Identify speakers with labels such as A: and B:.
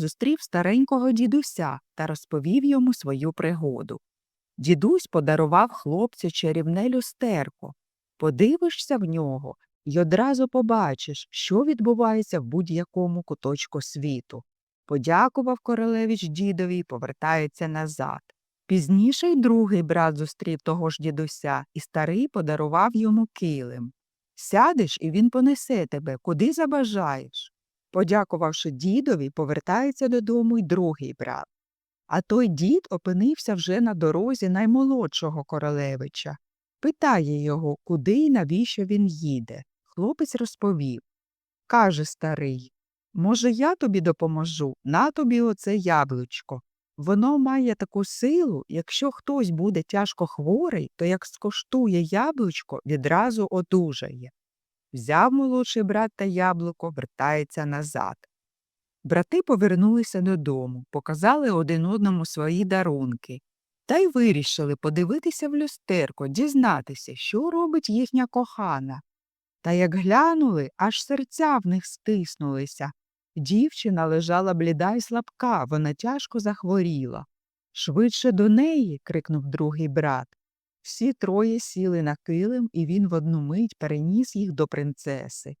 A: зустрів старенького дідуся та розповів йому свою пригоду. Дідусь подарував хлопцю чарівне люстерко. Подивишся в нього й одразу побачиш, що відбувається в будь-якому куточку світу. Подякував королевич дідові й повертається назад. Пізніше й другий брат зустрів того ж дідуся, і старий подарував йому килим. Сядеш, і він понесе тебе, куди забажаєш. Подякувавши дідові, повертається додому й другий брат. А той дід опинився вже на дорозі наймолодшого королевича. Питає його, куди й навіщо він їде. Хлопець розповів. Каже старий, може, я тобі допоможу, на тобі оце яблучко. Воно має таку силу, якщо хтось буде тяжко хворий, то як скоштує яблучко, відразу одужає. Взяв молодший брат та яблуко, вертається назад. Брати повернулися додому, показали один одному свої дарунки та й вирішили подивитися в люстерко, дізнатися, що робить їхня кохана. Та як глянули, аж серця в них стиснулися. Дівчина лежала бліда й слабка, вона тяжко захворіла. Швидше до неї. крикнув другий брат. Всі троє сіли на килим, і він в одну мить переніс їх до принцеси.